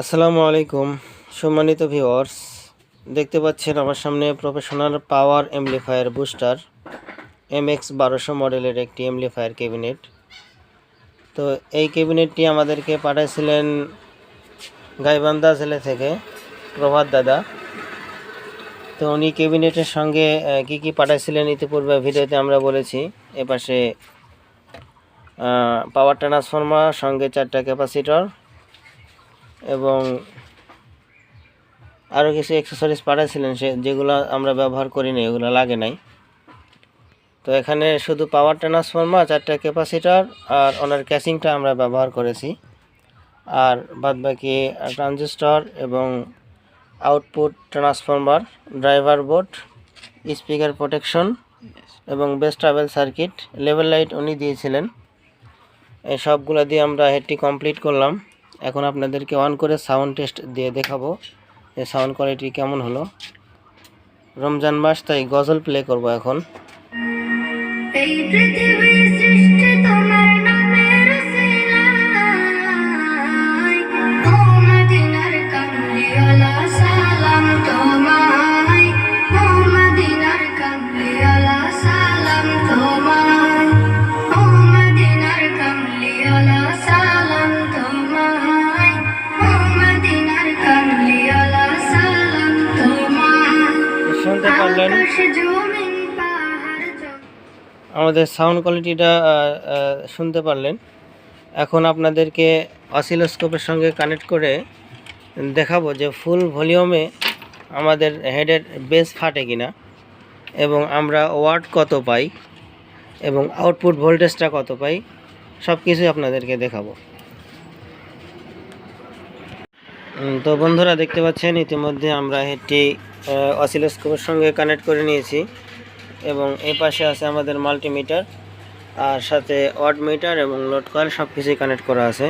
আসসালামু আলাইকুম। সম্মানিত ভিউয়ার্স, দেখতে পাচ্ছেন আমার সামনে professional power amplifier booster M X বারোশো মডেলের একটি এমপ্লিফায়ার ক্যাবিনেট। তো এই ক্যাবিনেটটি আমাদেরকে পাঠাইছিলেন গাইবান্ধা জেলে থেকে প্রভাত দাদা। তো উনি ক্যাবিনেটের সঙ্গে কি কি পাঠাইছিলেন ইতিপূর্বে ভিডিওতে আমরা বলেছি। এপাশে পাওয়ার ট্রান্সফর্মার, সঙ্গে চারটা ক্যাপাসিটর এবং আরও কিছু অ্যাক্সেসরিজ পাঠাইছিলেন সে, যেগুলো আমরা ব্যবহার করিনি এগুলো লাগে নাই। তো এখানে শুধু পাওয়ার ট্রান্সফর্মার চারটা ক্যাপাসিটার আর ওনার ক্যাসিংটা আমরা ব্যবহার করেছি। আর বাদবাকি ট্রানজিস্টর এবং output transformer driver board speaker protection এবং bass treble circuit level light উনি দিয়েছিলেন। এই সবগুলো দিয়ে আমরা হেডটি কমপ্লিট করলাম। এখন আপনাদেরকে অন করে সাউন্ড টেস্ট দিয়ে দেখাবো যে সাউন্ড কোয়ালিটি কেমন হলো। রমজান মাস, তাই গজল প্লে করব এখন। এই পৃথিবীর সৃষ্টি তোমার আমাদের সাউন্ড কোয়ালিটিটা শুনতে পারলেন। এখন আপনাদেরকে অসিলোস্কোপের সঙ্গে কানেক্ট করে দেখাবো যে ফুল ভলিউমে আমাদের হেডের বেস ফাটে কিনা এবং আমরা ওয়াট কত পাই এবং আউটপুট ভোল্টেজটা কত পাই সব কিছুই আপনাদেরকে দেখাবো। তো বন্ধুরা দেখতে পাচ্ছেন, ইতিমধ্যে আমরা হেডটি অসিলোস্কোপের সঙ্গে কানেক্ট করে নিয়েছি এবং এই পাশে আছে আমাদের মাল্টিমিটার আর সাথে ওয়াট মিটার এবং লোড কয়েল সব কিছুই কানেক্ট করা আছে।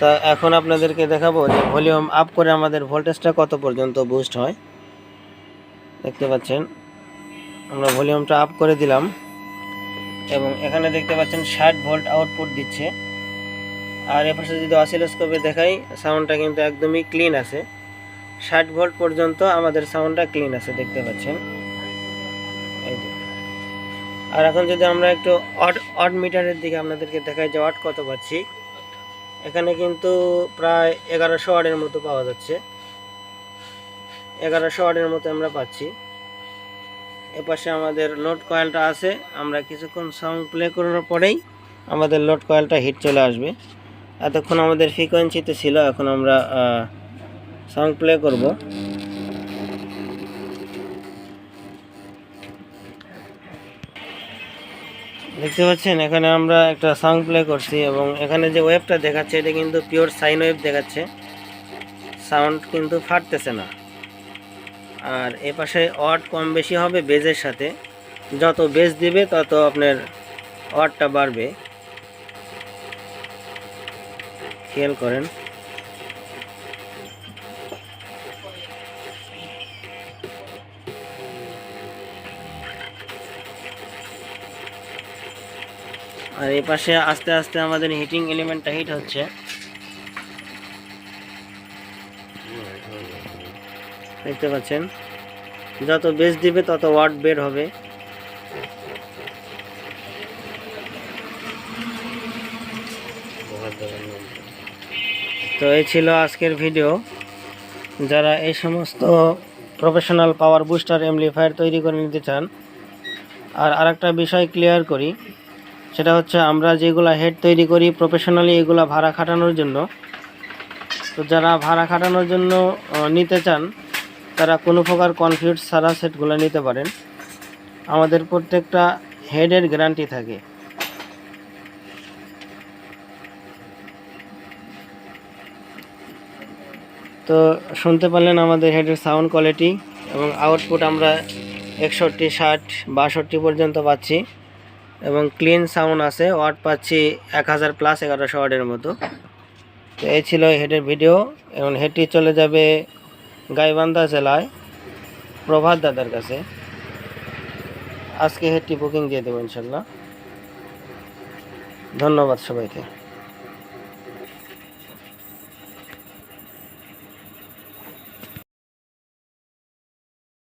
তা এখন আপনাদেরকে দেখাবো যে ভলিউম আপ করে আমাদের ভোল্টেজটা কত পর্যন্ত বুস্ট হয়। দেখতে পাচ্ছেন, আমরা ভলিউমটা আপ করে দিলাম এবং এখানে দেখতে পাচ্ছেন ষাট ভোল্ট আউটপুট দিচ্ছে। আর এ পাশে যদি অসিলোস্কোপে দেখাই, সাউন্ডটা কিন্তু একদমই ক্লিন আছে। ষাট ভোল্ট পর্যন্ত আমাদের সাউন্ডটা ক্লিন আছে, দেখতে পাচ্ছেন। আর এখন যদি আমরা একটু অট অট মিটারের দিকে আপনাদেরকে দেখাই যে অট কত পাচ্ছি, এখানে কিন্তু প্রায় এগারোশো ওয়ার্ডের মতো পাওয়া যাচ্ছে। এগারোশো ওয়ার্ডের মতো আমরা পাচ্ছি। এপাশে আমাদের লোড কয়েলটা আছে, আমরা কিছুক্ষণ সং প্লে করার পরেই আমাদের লোড কয়েলটা হিট চলে আসবে। এতক্ষণ আমাদের ফ্রিকোয়েন্সিতে ছিল, এখন আমরা সং প্লে করব। দেখতে পাচ্ছেন, এখানে আমরা একটা সং প্লে করছি এবং এখানে যে ওয়েবটা দেখাচ্ছে, এটা কিন্তু পিওর সাইন ওয়েভ দেখাচ্ছে। সাউন্ড কিন্তু ফাটতেছে না। আর এ পাশে অড কম বেশি হবে বেজের সাথে। যত বেজ দিবে, তত আপনার অডটা বাড়বে। খেয়াল করেন। আর এই পাশে আস্তে আস্তে আমাদের হিটিং এলিমেন্টটা হিট হচ্ছে। দেখতে পাচ্ছেন? যত বেস দিবে, তত ওয়াট বের হবে। তো এই ছিল আজকের ভিডিও যারা এই সমস্ত প্রফেশনাল পাওয়ার বুস্টার এমপ্লিফায়ার তৈরি করে নিতে চান, আর আরেকটা বিষয় ক্লিয়ার করি, সেটা হচ্ছে আমরা যেগুলা হেড তৈরি করি প্রফেশনালি এগুলা ভাড়া খাটানোর জন্য। তো যারা ভাড়া খাটানোর জন্য নিতে চান, তারা কোনো প্রকার কনফিউজ ছাড়া সেটগুলো নিতে পারেন। আমাদের প্রত্যেকটা হেডের গ্যারান্টি থাকে। তো শুনতে পারলেন আমাদের হেডের সাউন্ড কোয়ালিটি এবং আউটপুট আমরা একষট্টি, ষাট, বাষট্টি পর্যন্ত পাচ্ছি এবং ক্লিন সাউন্ড আছে। ওয়াট পাচ্ছি এক হাজার প্লাস এগারোশো ওয়াটের মতো। তো এই ছিল হেডের ভিডিও এবং হেডটি চলে যাবে গাইবান্ধা জেলায় প্রভাত দাদার কাছে। আজকে হেডটি বুকিং দিয়ে দেবো ইনশাল্লাহ। ধন্যবাদ সবাইকে।